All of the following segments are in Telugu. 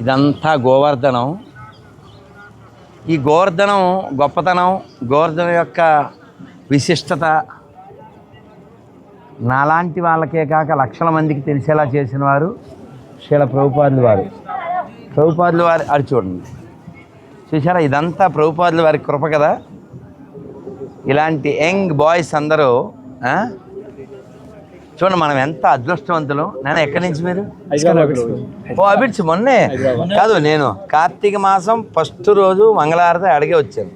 ఇదంతా గోవర్ధనం. ఈ గోవర్ధనం గొప్పతనం గోవర్ధనం యొక్క విశిష్టత నాలాంటి వాళ్ళకే కాక లక్షల మందికి తెలిసేలా చేసిన వారు శీల ప్రభుపాదులు వారు. ప్రభుపాదులు వారి అది చూడండి. చూసారా ఇదంతా ప్రభుపాదులు వారి కృప కదా. ఇలాంటి యంగ్ బాయ్స్ అందరూ చూడండి మనం ఎంత అదృష్టవంతులు. నేను ఎక్కడి నుంచి మీరు? ఓ అబిడ్స్ మొన్నే. కాదు నేను కార్తీక మాసం ఫస్ట్ రోజు మంగళవారం అడిగే వచ్చాను.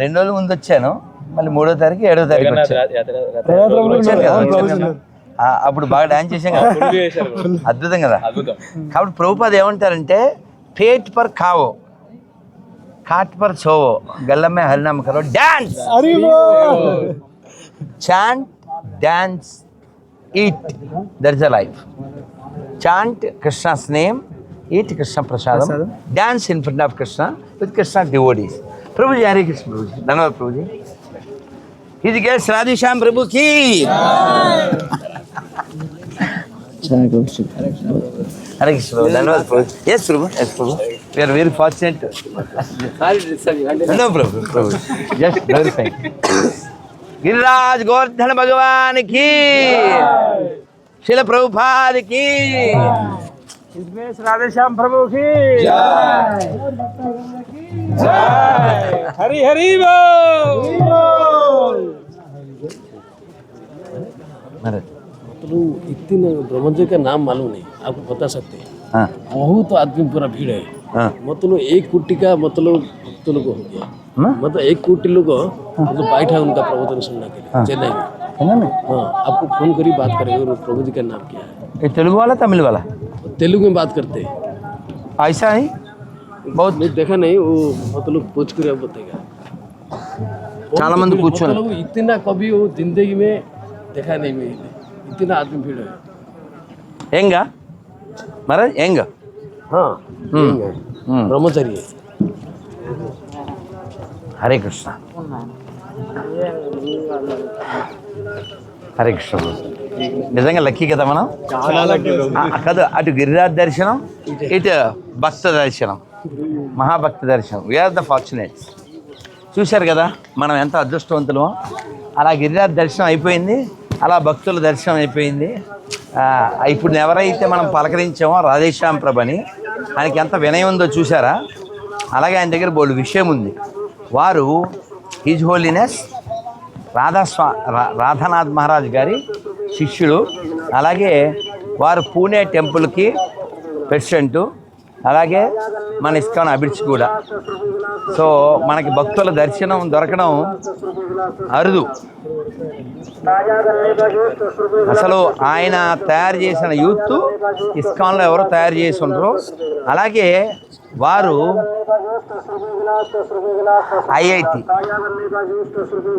రెండు రోజుల ముందు వచ్చాను. మళ్ళీ మూడో తారీఖు ఏడో తారీఖు వచ్చాను. అప్పుడు బాగా డాన్స్ చేసాం కదా? అద్భుతం కదా? కాబట్టి ప్రభుపాద ఏమంటారంటే పేట్ పర్ కావో కాట్ పర్ సోవో గల్లమ్మే హరినామ కరో dance! Chant dance, eat. That is the life. Chant Krishna's name, eat Krishna prasadam, prasadam, dance in front of Krishna with Krishna devotees. Prabhuji, Hare Krishna Prabhuji. Dhanavad Prabhuji. His guest Radhisham Prabhu ki. Hare Krishna Prabhu. Dhanavad Prabhu. Yes Prabhu, yes Prabhu. We are very fortunate. no Prabhu, Prabhu. Just glorifying. Giriraj Govardhan भगवान की। शिल प्रभुपाद की राधेश्याम प्रभु की। हरी हरि बोल। इतने ब्रह्मजी का नाम मालूम नहीं आपको बता सकते हैं। हाँ। बहुत आदमी पूरा भीड़ है। हाँ। मतलब एक कुटी का मतलब भक्त लोग हो गया। मतलब एक कुट्टी लोग मतलब बैठा है उनका प्रवचन सुनने के लिए चेन्नई में ఏందండి? हाँ आपको फोन करी बात करेंगे और प्रभु जी का नाम क्या है ये తెలుగు వాళ్ళ తమిళ వాళ్ళ तेलुगु में बात करते हैं ऐसा है बहुत नहीं देखा नहीं वो मतलब पूछ कर आप बताएगा చాలా మంది కూర్చొని मतलब इतना कभी वो जिंदगी में देखा नहीं मैं इतना आदमी भीड़ है ఏంగా మరి ఏంగా हाँ हम्म। హరే కృష్ణ. హరే కృష్ణ. నిజంగా లక్కీ కదా మనం? కాదు అటు గిరిరాజ్ దర్శనం ఇటు భక్త దర్శనం మహాభక్త దర్శనం. వీఆర్ ద ఫార్చునేట్ చూశారు కదా మనం ఎంత అదృష్టవంతులమో? అలా గిరిరాజ్ దర్శనం అయిపోయింది అలా భక్తుల దర్శనం అయిపోయింది. ఇప్పుడు ఎవరైతే మనం పలకరించామో రాధేశ్యాం ప్రభని ఆయనకి ఎంత వినయం ఉందో చూసారా అలాగే ఆయన దగ్గర బోల్డ్ విషయం ఉంది. వారు హిజ్ హోలీనెస్ రాధాస్వా రా- రాధానాథ్ మహారాజ్ గారి శిష్యుడు అలాగే వారు పూణే టెంపుల్కి ప్రెసిడెంటు. అలాగే మన ఇస్కాన్ అభిరుచి కూడా. సో మనకి భక్తుల దర్శనం దొరకడం అరుదు. అసలు ఆయన తయారు చేసిన యూత్ ఇస్కాన్లో ఎవరో తయారు చేసి ఉండరు అలాగే వారు ఐఐటి.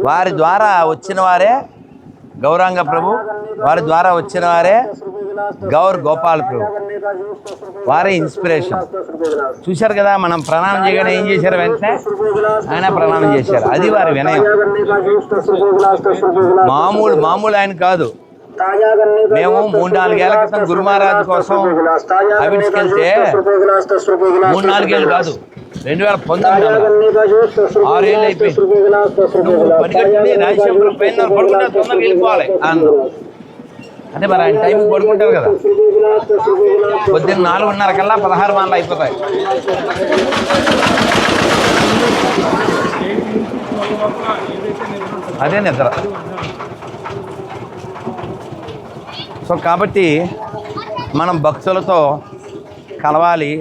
వారి ద్వారా వచ్చిన వారే గౌరాంగ ప్రభు వారి ద్వారా వచ్చిన వారే గౌర్ గోపాల్ ప్రభు. వారే ఇన్స్పిరేషన్. చూశారు కదా మనం ప్రణామం చేయగానే ఏం చేశారు వెంటనే? ఆయన ప్రణామం చేశారు. అది వారి వినయం. మామూలు మామూలు ఆయన కాదు. మేము మూడు నాలుగేళ్ళ క్రితం గురు మహారాజ్ కోసం అవిడ్స్కి వెళ్తే మూడు నాలుగేళ్ళు కాదు. రెండు వేల పంతొమ్మిది ఆరు ఏళ్ళు అయిపోయింది. నువ్వు పని కట్టుకుని రాజశేఖరం పైన పడుకుంటే తొందరగా వెళ్ళిపోవాలి అన్న అంటే మరి ఆయన టైంకి పడుకుంటారు కదా. పొద్దున్న నాలుగున్నర కల్లా పదహారు మాటలు అయిపోతాయి. అదే నిద్ర. సో కాబట్టి మనం భక్తులతో కలవాలి.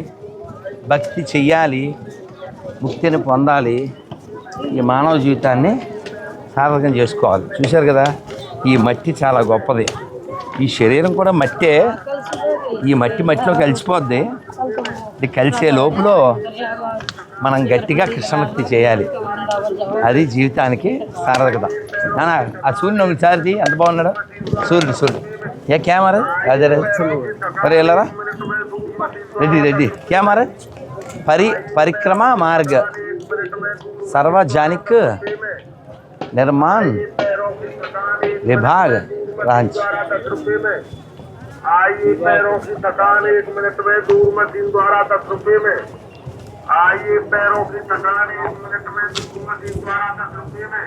భక్తి చెయ్యాలి ముక్తిని పొందాలి ఈ మానవ జీవితాన్ని సార్థకం చేసుకోవాలి. చూశారు కదా ఈ మట్టి చాలా గొప్పది. ఈ శరీరం కూడా మట్టే. ఈ మట్టి మట్టిలో కలిసిపోద్ది. ఇది కలిసే లోపల మనం గట్టిగా కృష్ణభక్తి చేయాలి. అది జీవితానికి సార్థకత. నానా ఆ సూర్యుని ఒకసారి ఎంత బాగున్నాడు? సూర్యుడు సూర్యుడు. ఏ కెమెరా? రాజారాజ్. మరి వెళ్ళరా? Ready ready. क्या मारे? परि, परिक्रमा मार्ग। सार्वजनिक निर्माण विभाग रांच पैरों की थकान एक मिनट में, दूर में दिन द्वारा दस रुपये में। आइए पैरों की थकान एक मिनट में, दूर में दिन द्वारा दस रुपये में।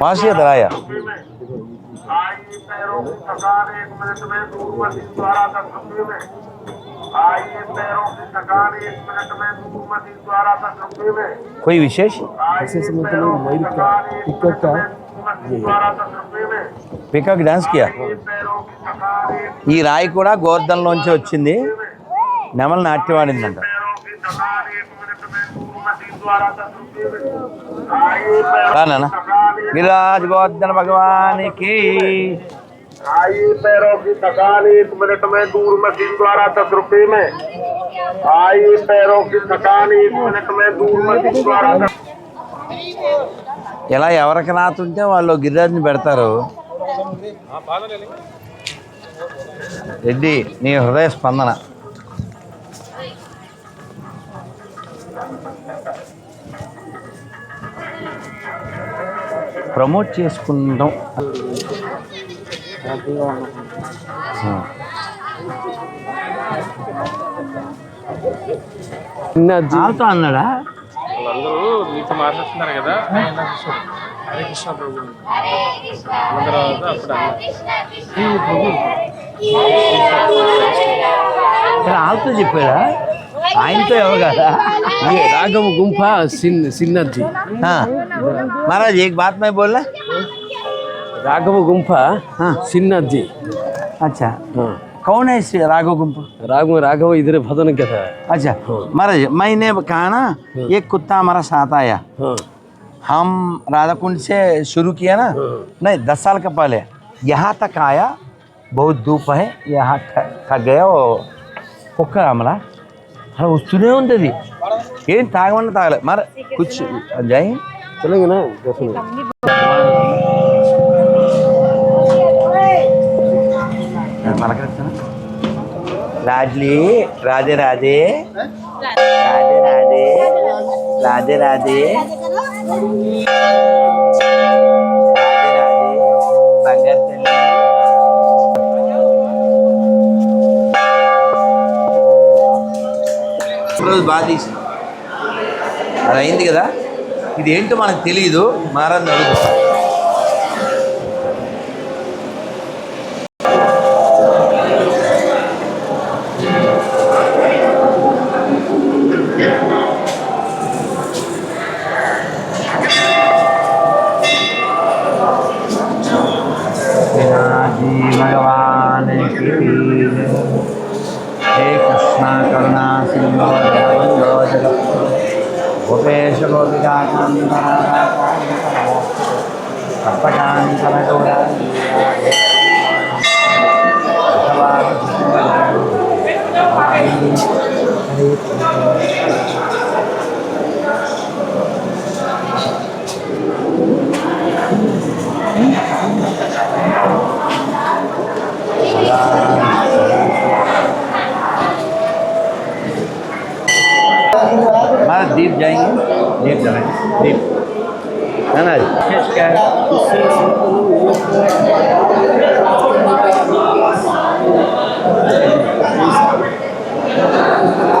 पास ही इधर आया कोई विशेष विशेष मतलब పికాక్ డాన్స్ కియా ఈ రాయి కూడా గోర్ధంలోంచి వచ్చింది. నెమల నాట్యం ఆడిందంట. दूर मशीन द्वारा दस रुपये में आइए पैरों రా నాన్న की थकान एक గిరిరాజ్ గోర్ధన భగవానికి आइए पैरों की थकान एक मिनट में दूर मशीन द्वारा दस रुपये में आइए पैरों की थकान एक मिनट में दूर मशीन द्वारा दस ఇలా ఎవరికి నాతుంటే వాళ్ళు గిరిరాజ్ని పెడతారు రెడ్డి నీ హృదయ స్పందన ప్రమోట్ చేసుకుందాం. ఆల్తో అన్నాడా? కదా. ఆల్తో చెప్పాడా? ఆయనతో ఎవరు కదా ये राघव गुम्फा सिन सिन्नत जी हाँ महाराज एक बात मैं बोला राघव गुम्फा हाँ सिन्नत जी अच्छा हाँ कौन है इस राघव गुम्पा राघव राघव इधर भदन क्या था अच्छा महाराज मैंने कहा ना एक कुत्ता हमारा साथ आया हाँ हम राधा कुंड से शुरू किया ना नहीं दस साल का पहले यहाँ तक आया बहुत धूप है यहाँ थ- थक गया वो కుక్క అమలా అలా వస్తూనే ఉంటుంది. ఏం తాగమన్నా తాగలే. మరి కూర్చు. జై తెలంగాణ రాజ్లీ రాధే రాధే రాధే రాధే రాధే రాధే రోజు బాగా తీసి అది అయింది కదా? ఇది ఏంటో మనకు తెలియదు మారని అడుగుతాం ఉపేశలోపికానందరాయ కప్పటాంతరగౌరాయ Thank you. हमारा दीप जाएँगे दीप जाएँगे दीप है ना क्या है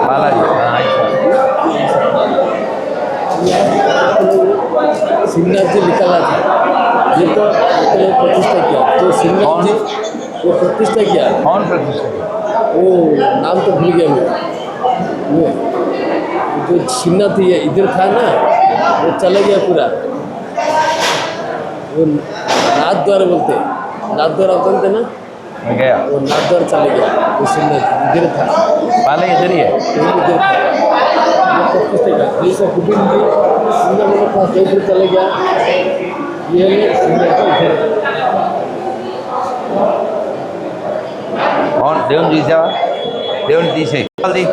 बालाजी। हाँ, जी निकला था। ये तो प्रतिष्ठा किया। जो सिन्नत जी वो प्रतिष्ठा किया। कौन प्रतिष्ठा किया? वो नाम तो भूल गया मैं। जो छिन्ना तो ये इधर था ना वो चला गया पूरा। वो नाथ द्वार बोलते नाथ द्वार अवतन थे ना? गया। वो नाथ द्वार चला गया वो छिन्ना इधर था। पहले इधर ही है। इधर था। जैसा कुटिन जी सिन्हा मेरे पास तो इधर चला गया। ये सिन्हा का तो इधर और देवन जी से देवन जी से। जल्दी।